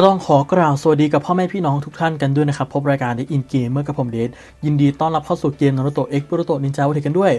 ก็ต้องขอกล่าวสวัสดีกับพ่อแม่พี่น้องทุกท่านกันด้วยนะครับ พบรายการ The In Game เมื่อกับผมเดชยินดีต้อนรับเข้าสู่เกมนารุโตะ X นารูโตะนินจาวเทกันด้วย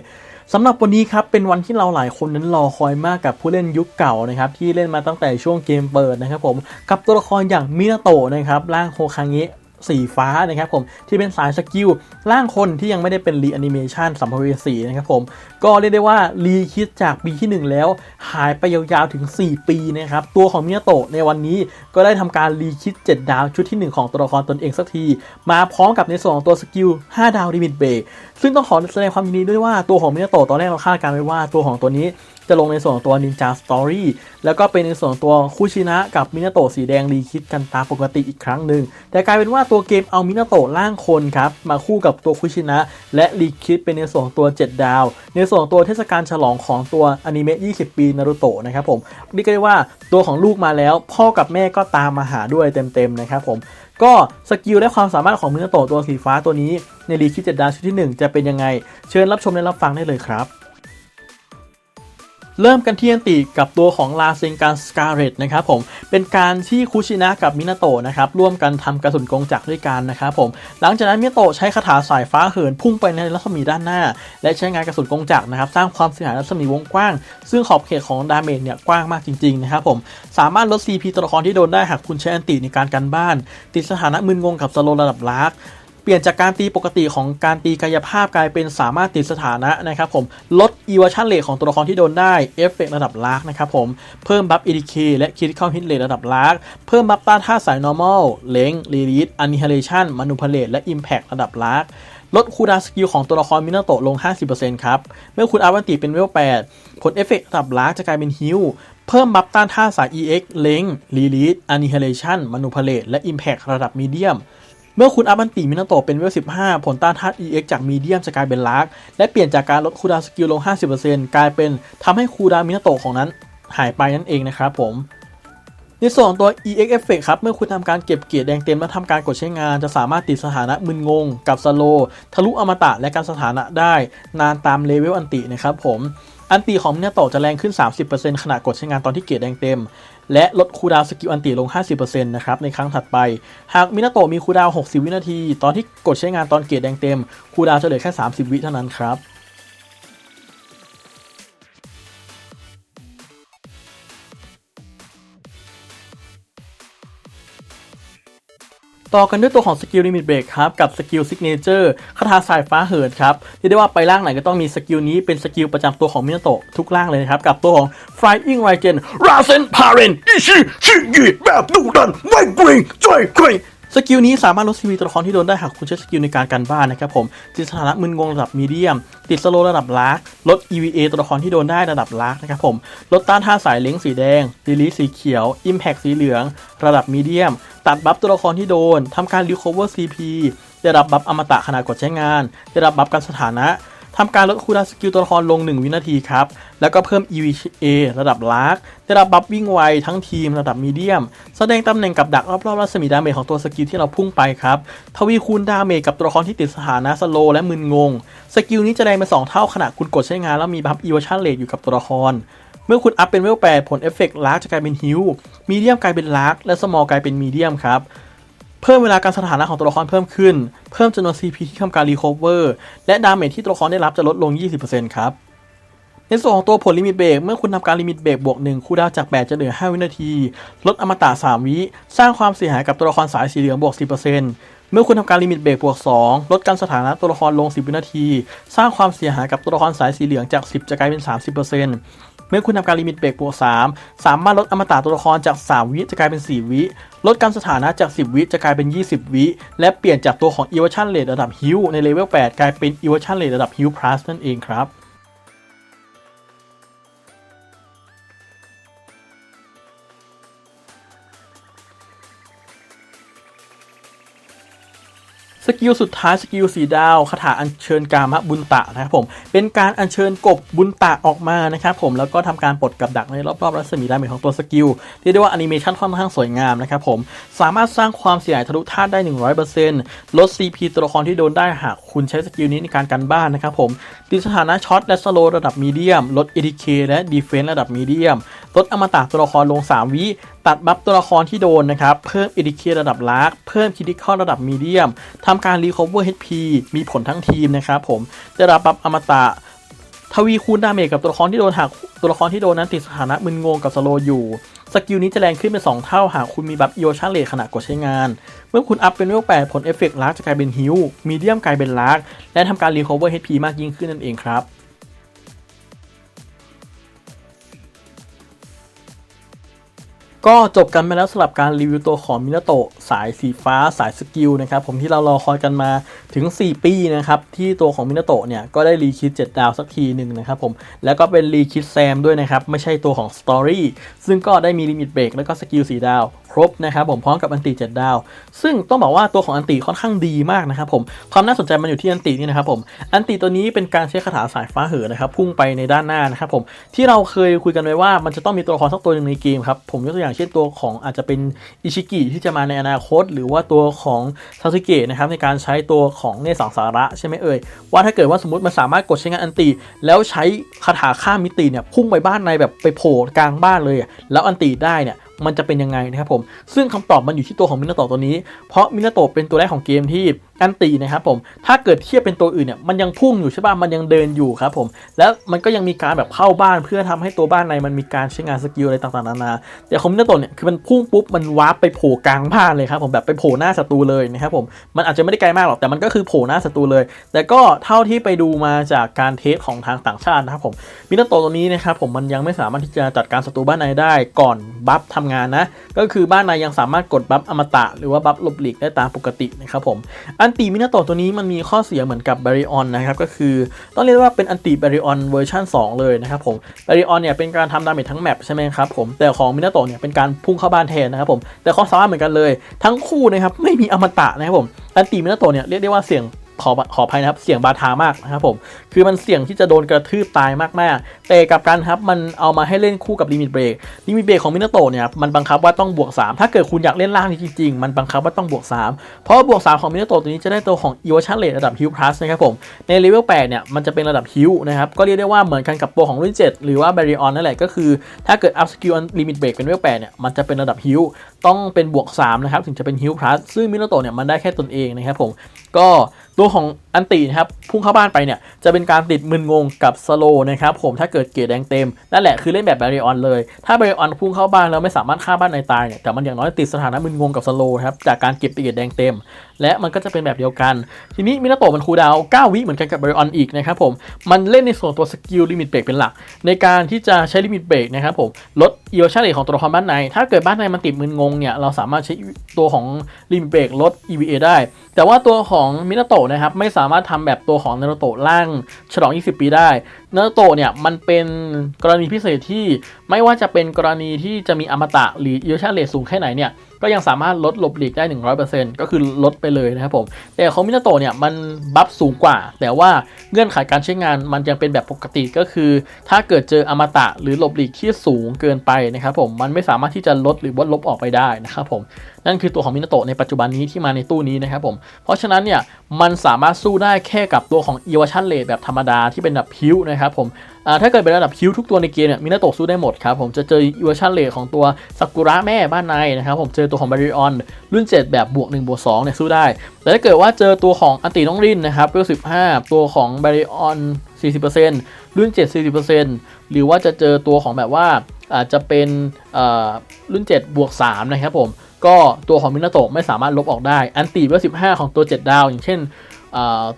สำหรับวันนี้ครับ เป็นวันที่เราหลายคนนั้นรอคอยมากกับผู้เล่นยุคเก่านะครับ ที่เล่นมาตั้งแต่ช่วงเกมเปิดนะครับผม กับตัวละครอย่างมินาโตะนะครับร่างโฮคังเงะ สีฟ้านะครับผมที่เป็นสายสกิลร่างคนที่ยังไม่ได้เป็นรีแอนิเมชันสัมภเวสีนะครับผมก็เรียกได้ว่ารีคิดจากปีที่ 1 แล้ว หายไปยาวๆถึง 4 ปีนะครับตัวของมินาโตะในวันนี้ก็ได้ทำการรีคิด 7 ดาวชุดที่ 1 ของตัวละครตนเองสักที มาพร้อมกับในส่วนของตัวสกิล 5 ดาวลิมิตเบรกซึ่งต้องขอแสดงความยินดีด้วยว่าตัวของมินาโตะตอนแรกเราคาดการณ์ไว้ว่าตัวของตัวนี้ จะลงในส่วนตัว Ninja Story แล้วก็เป็นในส่วนตัวคูชินะกับมินาโตะสีแดงรีคิดกันตามปกติอีกครั้งหนึ่งแต่กลายเป็นว่าตัวเกมเอามินาโตะร่างคนครับมาคู่กับตัวคูชินะ และรีคิดเป็นในส่วนตัว 7 ดาว ในส่วนตัวเทศกาลฉลองของตัวอนิเมะ 20 ปีนารูโตะนะครับผมเรียกได้ว่าตัวของลูกมาแล้ว พ่อกับแม่ก็ตามมาหาด้วยเต็มๆนะครับผมก็สกิลและความสามารถของมินาโตะตัวสีฟ้าตัวนี้ในรีคิด7ดาวชุดที่ 1 จะเป็นยังไง เชิญรับชมและรับฟังได้เลยครับ เริ่มกันที่อันติกับตัวของลาเซงการสกาเรตนะครับผมเป็นการที่คุชินะกับมินาโตะนะครับร่วมกันทำกระสุนกงจักรด้วยกันนะครับผมหลังจากนั้นมินาโตะใช้คาถาสายฟ้าเหินพุ่งไปในรัศมีด้านหน้า และใช้งานกระสุนกงจักรนะครับสร้างความเสียหายรัศมีวงกว้าง ซึ่งขอบเขตของดาเมจเนี่ยกว้างมากจริงๆนะครับผมสามารถลด CP ตัวละครที่โดนได้หากคุณใช้อันติในการกันบ้าน ติดสถานะมึนงงกับสโลระดับลาร์ก ปลี่ยนจากการตีปกติของการตีกายภาพกลายเป็นสามารถติดสถานะนะครับผมลด e v a s i o n rate ของตัวละครที่โดนได้เอฟเฟกระดับลากนะครับผมเพิ่มบัฟ ADK และ critical hit rate ระดับลากเพิ่มบัฟต้านท่าสาย normal เล้ง release annihilation manipulate และ impact ระดับลากลดคูลดาสกิลของตัวละครมินาโตะลง 50%ครับ เมื่อคุณอัพอันติเป็นเวล 8 ผลเอฟเฟกระดับลากจะกลายเป็นฮิลเพิ่มบัฟต้านท่าสาย EX เล้ง release annihilation manipulate และ impact ระดับมีเดียม เมื่อคุณอัพอันติมินาโตะเป็นเวล 15 ผลต้านธาตุ EX จากมีเดียมจะกลายเป็นลาร์กและเปลี่ยนจากการลดคูดาวสกิลลง 50%กลายเป็นทำให้คูดาวมินาโตะของนั้นหายไปนั่นเองนะครับผมในส่วนของตัว EX Effect ครับ เมื่อคุณทำการเก็บเกียรดแดงเต็มและทำการกดใช้งาน จะสามารถติดสถานะมึนงง กับสโล ทะลุอมตะและการสถานะได้ นานตามเลเวลอันตินะครับผม อันตีของมินาโตะจะแรงขึ้น 30%ขณะกดใช้งานตอนที่เกียร์แดงเต็ม และลดคูดาวสกิลอันตีลง 50%นะครับในครั้งถัดไป หากมินาโตะมีคูดาว 60 วินาที ตอนที่กดใช้งานตอนเกียร์แดงเต็มคูดาวจะเหลือแค่ 30 วิเท่านั้นครับ ต่อกันด้วยตัวของสกิลลิมิตเบรกครับกับสกิลซิกเนเจอร์คาถาสายฟ้าเหินครับเรียกได้ว่าไปร่างไหนก็ต้องมีสกิลนี้เป็นสกิลประจำตัวของมินาโตะทุกร่างเลยนะครับ กับตัวของ Flying r a g e n ราเซนพาเรนอิชิชิกิแบบดุดันไม่เกรงใจใครสกิลนี้สามารถลดซีวีตัวละครที่โดนได้หากคุณใช้สกิลในการกันบ้านนะครับผมติดสถานะมึนงงระดับมีเดียม ติดสโลระดับลาร์กลด EVA ตัวละครที่โดนได้ระดับลาร์กนะครับผมลดต้านท่าสายเล้งสีแดงดีลีสีเขียว Impact สีเหลือง ระดับมีเดียม ตัดบัฟตัวละครที่โดนทำการ Recover CP ได้รับบัฟอมตะขณะกดใช้งาน ได้รับบัฟการสถานะทำการลดคูลดาวสกิลตัวละครลง 1 วินาทีครับ แล้วก็เพิ่ม EVA ระดับลากได้รับบัฟวิ่งไวทั้งทีมระดับมีเดียม แสดงตำแหน่งกับดักรอบๆรัศมีดาเมจของตัวสกิลที่เราพุ่งไปครับ ทวีคูณดาเมจกับตัวละครที่ติดสถานะสโลและมึนงง สกิลนี้จะแรงเป็น2เท่าขณะคุณกดใช้งานแล้วมีบัฟ Evasion Rate อยู่กับตัวละคร เมื่อคุณอัพเป็นเวล8ผลเอฟเฟกต์ลาร์กจะกลายเป็นฮิวมีเดียมกลายเป็นลาร์กและสมอลกลายเป็นมีเดียมครับเพิ่มเวลาการสถานะของตัวละครเพิ่มขึ้น เพิ่มจำนวน CP ที่ทำการรีคอเวอร์และดาเมจที่ตัวละครได้รับจะลดลง 20%ครับ ในส่วนของตัวผลลิมิตเบรกเมื่อคุณทำการลิมิตเบรกบวก 1 คูลดาวจาก 8 จะเหลือ 5 วินาที ลดอมตะ 3 วิ สร้างความเสียหายกับตัวละครสายสีเหลืองบวก 10%เมื่อคุณทำการลิมิตเบรกบวก 2 ลดการสถานะตัวละครลง 10 วินาที สร้างความเสียหายกับตัวละครสายสีเหลืองจาก 10 จะกลายเป็น 30% เมื่อคุณทำการลิมิตเบรกบวก3สามารถลดอมตะตัวละครจาก 3 วิจะกลายเป็น 4 วิ ลดการสถานะจาก 10 วิจะกลายเป็น 20 วิ และเปลี่ยนจากตัวของ Evasion Rate ระดับ Heal ในเลเวล8กลายเป็น Evasion Rate ระดับ Heal Plus นั่นเองครับ สกิลสุดท้ายสกิลสีดาวคาถาอัญเชิญกามะบุญตะนะครับผมเป็นการอัญเชิญกบบุญตะออกมานะครับผมแล้วก็ทำการปลดกับดักในรอบๆรัศมีดาเมจของตัวสกิลที่เรียกว่าแอนิเมชันค่อนข้างสวยงามนะครับผมสามารถสร้างความเสียหายทะลุธาตุได้ 100%ลด CP ตัวละครที่โดนได้หากคุณใช้สกิลนี้ในการกันบ้านนะครับผมติดสถานะช็อตและสโลระดับมีเดียมลด ATK และดีเฟนส์ระดับมีเดียมลดอมตะตัวละครลง 3 วิตัดบัฟตัวละครที่โดนนะครับ เพิ่มอิดิเคระดับลาร์กเพิ่มคิดิคอลระดับมีเดียมทำการรีคอเวอร์ HP มีผลทั้งทีมนะครับผมจะรับบัฟอมตะทวีคูณดาเมจกับตัวละครที่โดนหากตัวละครที่โดนนั้นติดสถานะมึนงงกับสโลอยู่ สกิลนี้จะแรงขึ้นเป็น 2 เท่าหากคุณมีบัฟอีโอชันเลขณะกดใช้งาน เมื่อคุณอัพเป็นเลเวล8ผลเอฟเฟกต์ลาร์กจะกลายเป็นฮิวมีเดียมกลายเป็นลาร์กและทำการรีคอเวอร์ HP มากยิ่งขึ้นนั่นเองครับ ก็จบกันไปแล้วสำหรับการรีวิวตัวของมินาโตะสายสีฟ้าสายสกิลนะครับผมที่เรารอคอยกันมาถึง 4 ปีนะครับที่ตัวของมินาโตะเนี่ยก็ได้รีคิด 7 ดาวสักทีหนึ่งนะครับผมแล้วก็เป็นรีคิดแซมด้วยนะครับ ไม่ใช่ตัวของสตอรี่ซึ่งก็ได้มีลิมิตเบรกแล้วก็สกิล 4 ดาวครบนะครับผมพร้อมกับอันติ7ดาว ซึ่งต้องบอกว่าตัวของอันติค่อนข้างดีมากนะครับผมความน่าสนใจมันอยู่ที่อันตินี่นะครับผมอันติตัวนี้เป็นการใช้คาถาสายฟ้าเหินนะครับพุ่งไปในด้านหน้านะครับผมที่เราเคยคุยกันไว้ว่ามันจะต้องมีตัวละครสักตัวหนึ่งในเกมครับผมยกตัวอย่างเช่นตัวของอาจจะเป็นอิชิกิที่จะมาในอนาคต หรือว่าตัวของซาสึเกะนะครับในการใช้ตัวของเนสังสาระใช่ไหมเอ่ยว่าถ้าเกิดว่าสมมติมันสามารถกดใช้งานอันติแล้วใช้คาถาข้ามมิติเนี่ยพุ่งไปบ้านในแบบไปโผล่กลางบ้านเลยแล้วอันติได้เนี่ยมันจะเป็นยังไงนะครับผมซึ่งคำตอบมันอยู่ที่ตัวของมินาโตะตัวนี้ เพราะมินาโตะเป็นตัวแรกของเกมที่ อันตีนะครับผม ถ้าเกิดเทียบเป็นตัวอื่นเนี่ยมันยังพุ่งอยู่ใช่ป่ะ มันยังเดินอยู่ครับผม แล้วมันก็ยังมีการแบบเข้าบ้านเพื่อทำให้ตัวบ้านในมันมีการใช้งานสกิลอะไรต่างๆนานา แต่ของมินาโตะเนี่ยคือมันพุ่งปุ๊บมันวาร์ปไปโผล่กลางบ้านเลยครับผมแบบไปโผล่หน้าศัตรูเลยนะครับผม มันอาจจะไม่ได้ไกลมากหรอกแต่มันก็คือโผล่หน้าศัตรูเลย แต่ก็เท่าที่ไปดูมาจากการเทสของทางต่างชาตินะครับผมมินาโตะตัวนี้นะครับผมมันยังไม่สามารถที่จะจัดการศัตรูบ้านในได้ก่อนบัฟทำงานนะ ก็คือบ้านในยังสามารถกดบัฟอมตะหรือว่าบัฟหลบหลีกได้ตามปกตินะครับผมอันนติมินาโตะตัวนี้มันมีข้อเสียเหมือนกับบาริออนนะครับก็คือต้องเรียกว่าเป็นอันติบาริออนเวอร์ชัน2 เลยนะครับผมบาริออนเนี่ยเป็นการทำดาเมจทั้งแมปใช่ไหมครับผมแต่ของมินาโตะเนี่ยเป็นการพุ่งเข้าบ้านแทนนะครับผมแต่ข้อสามารถเหมือนกันเลย ทั้งคู่นะครับไม่มีอมตะนะครับผมอันติมินาโตะเนี่ยเรียกได้ว่าเสี่ยง ขอขออภัยนะครับ เสี่ยงบาทามากนะครับผม คือมันเสี่ยงที่จะโดนกระทืบตายมากๆ แต่กลับกันครับมันเอามาให้เล่นคู่กับลิมิตเบรกลิมิตเบรกของมินาโตะเนี่ยมันบังคับว่าต้องบวก 3 ถ้าเกิดคุณอยากเล่นล่างนี้จริงๆ มันบังคับว่าต้องบวก 3 เพราะบวก 3 ของมินาโตะตัวนี้จะได้ตัวของ e v o t i o n Rate ระดับฮิวพลัสนะครับผมในเลเวล8เนี่ยมันจะเป็นระดับฮิวนะครับก็เรียกได้ว่าเหมือนกันกับตัวของรุ่น7หรือว่าบริออนนั่นแหละก็คือถ้าเกิดอัพสกิลลิมิตเบรกเป็นเลเวล8เนี่ยมันจะเป็นระดับฮิวต้องเป็นบวก3นะครับถึงจะเป็นฮิวพลัสซึ่งมินาโตะเนี่ยมันได้แค่ตนเองนะครับผมก็ตัวของอันตินะครับพุ่งเข้าบ้านไปเนี่ยจะเป็นการติดมึนงงกับสโลนะครับผมถ้าเกิดเกรดแดงเต็ม นั่นแหละคือเล่นแบบบริออนเลย ถ้าบริออนพุ่งเข้าบ้านแล้วไม่สามารถฆ่าบ้านในตายเนี่ยแต่มันอย่างน้อยติดสถานะมึนงงกับสโลครับจากการเก็บเกรดแดงเต็ม และมันก็จะเป็นแบบเดียวกัน ทีนี้มินาโตะมันคูดาว9วิเหมือนกันกับบริออนอีกนะครับผมมันเล่นในส่วนตัวสกิลลิมิตเบรกเป็นหลัก ในการที่จะใช้ลิมิตเบรกนะครับผมลดอีโอชันเลของตัวละครบ้านใน ถ้าเกิดบ้านในมันติดมึนงงเนี่ยเราสามารถใช้ตัวของลิมิตเบรกลด EVA ได้ แต่ว่าตัวของมินาโตะนะครับ ไม่สามารถทำแบบตัวของนารูโตะร่างฉลอง 20 ปีได้ นารูโตะเนี่ยมันเป็นกรณีพิเศษที่ไม่ว่าจะเป็นกรณีที่จะมีอมตะหรืออีโอชันเลสูงแค่ไหนเนี่ยก็ยังสามารถลดหลบหลีกได้ 100%ก็คือลดไปเลยนะครับผม แต่ของมินาโตะเนี่ยมันบัฟสูงกว่า แต่ว่าเงื่อนไขการใช้งานมันยังเป็นแบบปกติก็คือ ถ้าเกิดเจออมตะหรือหลบหลีกที่สูงเกินไปนะครับผมมันไม่สามารถที่จะลดหรือลดลบออกไปได้นะครับผมนั่นคือตัวของมินาโตะในปัจจุบันนี้ที่มาในตู้นี้นะครับผมเพราะฉะนั้นเนี่ยมันสามารถสู้ได้แค่กับตัวของ e v a t i o n Rate แบบธรรมดาที่เป็นแบบพิวนะครับผมอ่าถ้าเกิดเป็นระดับพิวทุกตัวในเกมเนี่ยมินาโตะสู้ได้หมดครับผมจะเจอ e v a t i o n Rate ของตัวซากุระแม่บ้านในนะครับผมเจอตัวของบาริออนรุ่น 7 แบบบวก1บวก2เนี่ยสู้ได้ แต่ถ้าเกิดว่าเจอตัวของอันติน้องรินนะครับเวล15 ตัวของบาริออน 40%รุ่น 7 40%หรือว่าจะเจอตัวของแบบว่าอาจจะเป็นรุ่น 7 บวก 3 นะครับผม ก็ตัวของมินาโตะไม่สามารถลบออกได้ อันตีเวล15 ของตัว 7 ดาว อย่างเช่น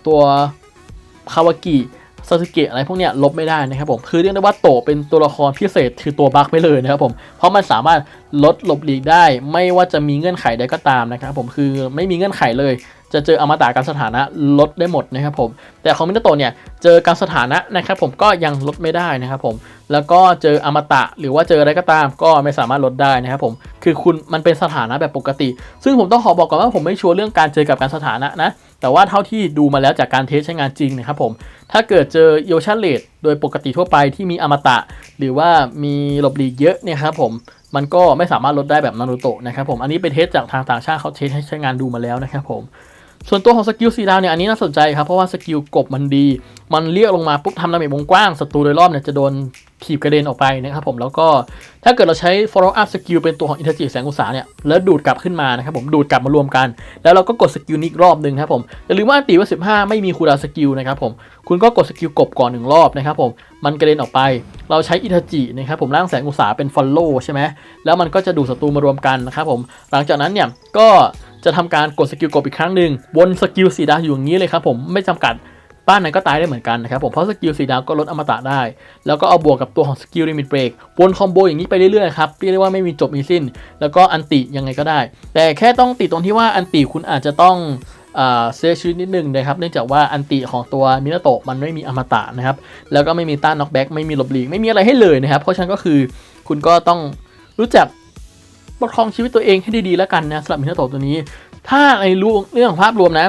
ตัวคาวากิ ซาสึเกะอะไรพวกเนี้ยลบไม่ได้นะครับผมคือเรียกได้ว่าโตเป็นตัวละครพิเศษคือตัวบั๊กไปเลยนะครับผมเพราะมันสามารถลดหลบหลีกได้ ไม่ว่าจะมีเงื่อนไขใดก็ตามนะครับผมคือไม่มีเงื่อนไขเลย จะเจออมตะการสถานะลดได้หมดนะครับผมแต่ของมินาโตะเนี่ยเจอการสถานะนะครับผมก็ยังลดไม่ได้นะครับผมแล้วก็เจออมตะหรือว่าเจออะไรก็ตาม ก็ไม่สามารถลดได้นะครับผมคือคุณมันเป็นสถานะแบบปกติ ซึ่งผมต้องขอบอกก่อนว่าผมไม่ชัวร์เรื่องการเจอกับการสถานะนะ แต่ว่าเท่าที่ดูมาแล้วจากการเทสใช้งานจริงนะครับผม ถ้าเกิดเจอโยชันเลดโดยปกติทั่วไปที่มีอมตะ หรือว่ามีหลบหลีกเยอะเนี่ยครับผมมันก็ไม่สามารถลดได้แบบนารูโตะนะครับผม อันนี้เป็นเทสจากทางต่างชาติเขาเทสให้ใช้งานดูมาแล้วนะครับผม ส่วนตัวของสกิลสีดาวเนี่ยอันนี้น่าสนใจครับ เพราะว่าสกิลกบมันดี มันเรียกลงมาปุ๊บทำดาเมจวงกว้างศัตรูโดยรอบเนี่ยจะโดน ถีบกระเด็นออกไปนะครับผมแล้วก็ถ้าเกิดเราใช้ follow up skill เป็นตัวของอินเทอร์จิแสงอุตสาเนี่ยแล้วดูดกลับขึ้นมานะครับผมดูดกลับมารวมกัน แล้วเราก็กดสกิลนี้อีกรอบหนึ่งครับผมอย่าลืมว่าอันตีว่า 15 ไม่มีคูลดาวสกิลนะครับผมคุณก็กดสกิลกบก่อนหนึ่งรอบนะครับผมมันกระเด็นออกไป เราใช้อิทาจินะครับผมร่างแสงอุตสาเป็น follow ใช่ไหมแล้วมันก็จะดูดศัตรูมารวมกันนะครับผมหลังจากนั้นเนี่ยก็จะทำการกดสกิลกบอีกครั้งหนึ่งวนสกิลสีดาวอยู่อย่างนี้เลยครับผมไม่จำกัด บ้านไหนก็ตายได้เหมือนกันนะครับผมเพราะสกิลสีดาวก็ลดอมตะได้ แล้วก็เอาบวกกับตัวของสกิลลิมิตเบรกวนคอมโบอย่างนี้ไปเรื่อยๆครับเรียกได้ว่าไม่มีจบมีสิ้น แล้วก็อันติยังไงก็ได้ แต่แค่ต้องติดตรงที่ว่าอันติคุณอาจจะต้องเซฟชีวิตนิดนึงนะครับเนื่องจากว่าอันติของตัวมินาโตะมันไม่มีอมตะนะครับแล้วก็ไม่มีต้านน็อกแบ็กไม่มีหลบหลีกไม่มีอะไรให้เลยนะครับเพราะฉะนั้นก็คือคุณก็ต้องรู้จักประคองชีวิตตัวเองให้ดีๆแล้วกันนะสำหรับมินาโตะตัวนี้ ถ้าในรู้เรื่องของภาพรวมนะ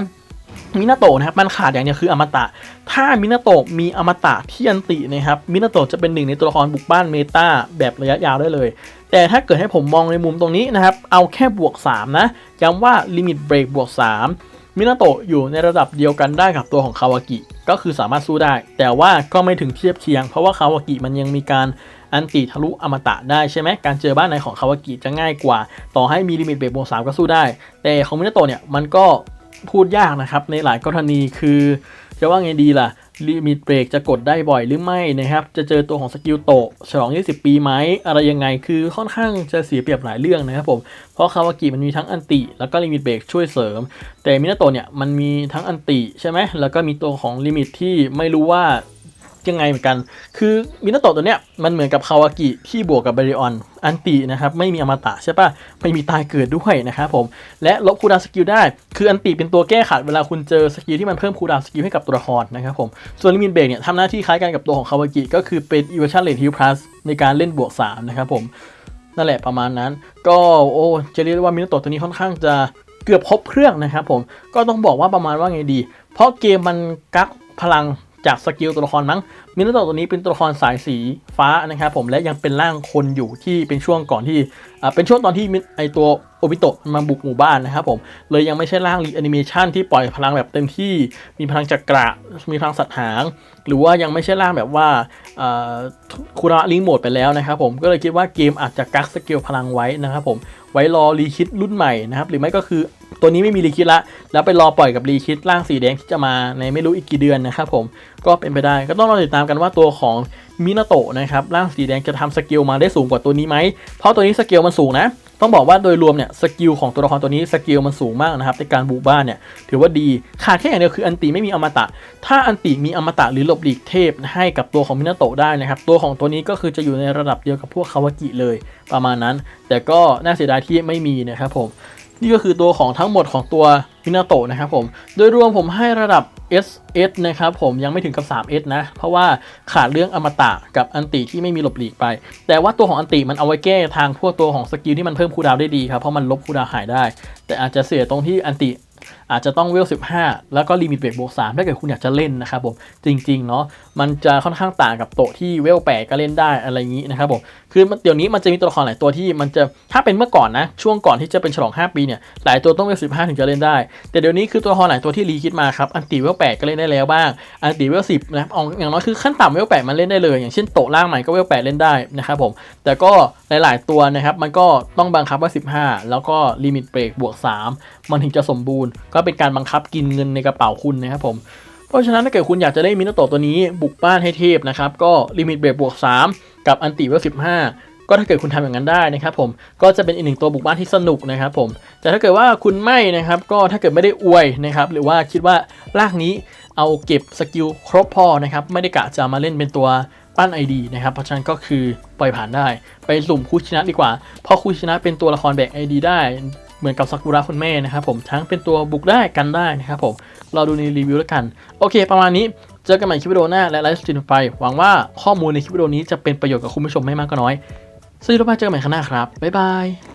มินาโตะนะครับมันขาดอย่างเดียวคืออมตะ ถ้ามินาโตะมีอมตะที่อันตินะครับมินาโตะจะเป็นหนึ่งในตัวละครบุกบ้านเมตาแบบระยะยาวได้เลย แต่ถ้าเกิดให้ผมมองในมุมตรงนี้นะครับ เอาแค่บวก 3 นะย้ำว่าลิมิตเบรกบวก 3 มินาโตะอยู่ในระดับเดียวกันได้กับตัวของคาวากิ ก็คือสามารถสู้ได้ แต่ว่าก็ไม่ถึงเทียบเคียง เพราะว่าคาวากิมันยังมีการอันติทะลุอมตะได้ใช่ไหมการเจอบ้านไหนของคาวากิจะง่ายกว่า ต่อให้มีลิมิตเบรกบวก3ก็สู้ได้ แต่ของมินาโตะเนี่ยมันก็ พูดยากนะครับ ในหลายกรณีคือจะว่าไงดีล่ะลิมิตเบรกจะกดได้บ่อยหรือไม่นะครับ จะเจอตัวของสกิลโตะฉลอง 20 ปีไหมอะไรยังไง คือค่อนข้างจะเสียเปรียบหลายเรื่องนะครับผม เพราะคาวากิมันมีทั้งอันติ แล้วก็ลิมิตเบรกช่วยเสริม แต่มินาโตะเนี่ยมันมีทั้งอันติใช่ไหมแล้วก็มีตัวของลิมิตที่ไม่รู้ว่า ยังไงเหมือนกัน คือมินาโตะตัวเนี้ยมันเหมือนกับคาวากิที่บวกกับเบริออน อันตินะครับ ไม่มีอมตะใช่ปะไม่มีตายเกิดด้วยนะครับผม และลบคูดาวสกิลได้ คืออันติเป็นตัวแก้ขัดเวลาคุณเจอสกิลที่มันเพิ่มคูดาวสกิลให้กับตัวละครนะครับผม ส่วนลิมิตเบรกเนี่ยทำหน้าที่คล้ายกันกับตัวของคาวากิก็คือเป็นอีเวชั่นเลทฮิลพลัสในการเล่นบวก3นะครับผม นั่นแหละประมาณนั้น ก็โอ้จะเรียกว่ามินาโตะตัวนี้ค่อนข้างจะเกือบครบเครื่องนะครับผม ก็ต้องบอกว่าประมาณว่าไงดี เพราะเกมมันกักพลัง จากสกิลตัวละครมั้งมินาโตะตัวนี้เป็นตัวละครสายสีฟ้านะครับผมและยังเป็นร่างคนอยู่ที่เป็นช่วงก่อนที่เป็นช่วงตอนที่ไอตัวโอบิโตะมาบุกหมู่บ้านนะครับผมเลยยังไม่ใช่ร่างรีแอนิเมชันที่ปล่อยพลังแบบเต็มที่มีพลังจักระมีพลังสัตว์หาง หรือว่ายังไม่ใช่ร่างแบบว่าคุระลิงโหมดไปแล้วนะครับผมก็เลยคิดว่าเกมอาจจะกักสกิลพลังไว้นะครับผมไว้รอรีคิดรุ่นใหม่นะครับหรือไม่ก็คือตัวนี้ไม่มีรีคิดละ แล้วไปรอปล่อยกับรีคิดร่างสีแดงที่จะมาในไม่รู้อีกกี่เดือนนะครับผมก็เป็นไปได้ก็ต้องรอติดตามกันว่าตัวของมินาโตะนะครับร่างสีแดงจะทำสกิลมาได้สูงกว่าตัวนี้ไหมเพราะตัวนี้สกิลมันสูงนะ ต้องบอกว่าโดยรวมเนี่ยสกิลของตัวละครตัวนี้สกิลมันสูงมากนะครับในการบุกบ้านเนี่ยถือว่าดีขาดแค่อย่างเดียวคืออันติไม่มีอมตะ ถ้าอันติมีอมตะหรือหลบหลีกเทพให้กับตัวของมินาโตะได้นะครับตัวของตัวนี้ก็คือจะอยู่ในระดับเดียวกับพวกคาวากิเลยประมาณนั้น แต่ก็น่าเสียดายที่ไม่มีนะครับผม นี่ก็คือตัวของทั้งหมดของตัวมินาโตะนะครับผม โดยรวมผมให้ระดับ SS นะครับผมยังไม่ถึงกับ 3S นะ เพราะว่าขาดเรื่องอมตะกับอันติที่ไม่มีหลบหลีกไป แต่ว่าตัวของอันติมันเอาไว้แก้ทางพวกตัวของสกิลที่มันเพิ่มคูดาวได้ดีครับ เพราะมันลบคูดาวหายได้ แต่อาจจะเสียตรงที่อันติอาจจะต้องเวล 15 แล้วก็ลิมิตเบรกบวก3ถ้าเกิดคุณอยากจะเล่นนะครับผม จริง ๆ เนาะมันจะค่อนข้างต่างกับโตะที่เวลแปก็เล่นได้อะไรอย่างนี้นะครับผมคือเดี๋ยวนี้มันจะมีตัวละครหลายตัวที่มันจะถ้าเป็นเมื่อก่อนนะช่วงก่อนที่จะเป็นฉลอง 5 ปีเนี่ยหลายตัวต้องเวล15 ถึงจะเล่นได้ แต่เดี๋ยวนี้คือตัวละครหลายตัวที่รีคิดมาครับอันติเวล8ก็เล่นได้แล้วบ้างอันติเวล10นะออย่างน้อยคือขั้นต่ำเวล8มันเล่นได้เลยอย่างเช่นโตะล่างใหม่ก็เวล8เล่นได้นะครับผมแต่ก็หลาย ๆ ตัวนะครับมันก็ต้องบังคับว่า 15 แล้วก็ลิมิตเบรกบวก 3 มันถึงจะสมบูรณ์ ก็เป็นการบังคับกินเงินในกระเป๋าคุณนะครับผม เพราะฉะนั้นถ้าเกิดคุณอยากจะได้มินโตะตัวนี้บุกบ้านให้เทพนะครับ ก็ลิมิตเบรกบวก 3 กับอันติเวล15ก็ถ้าเกิดคุณทำอย่างนั้นได้นะครับผมก็จะเป็นอีกหนึ่งตัวบุกบ้านที่สนุกนะครับผมแต่ถ้าเกิดว่าคุณไม่นะครับก็ถ้าเกิดไม่ได้อวยนะครับหรือว่าคิดว่าลากนี้เอาเก็บสกิลครบพอนะครับไม่ได้กะจะมาเล่นเป็นตัวปั้น ID นะครับเพราะฉะนั้นก็คือปล่อยผ่านได้ ไปสุ่มคู่ชนะดีกว่า เพราะคู่ชนะเป็นตัวละครแบก ID ได้ เหมือนกับซากุระคุณแม่นะครับผมทั้งเป็นตัวบุกได้กันได้นะครับผมเราดูในรีวิวแล้วกัน โอเค ประมาณนี้เจอกันใหม่คลิปวิดีโอหน้าและไลฟ์สตรีมไปหวังว่าข้อมูลในคลิปวิดีโอนี้จะเป็นประโยชน์กับคุณผู้ชมไม่มากก็น้อยสวัสดีทุกท่านเจอกันใหม่ครั้งหน้าครับบ๊ายบาย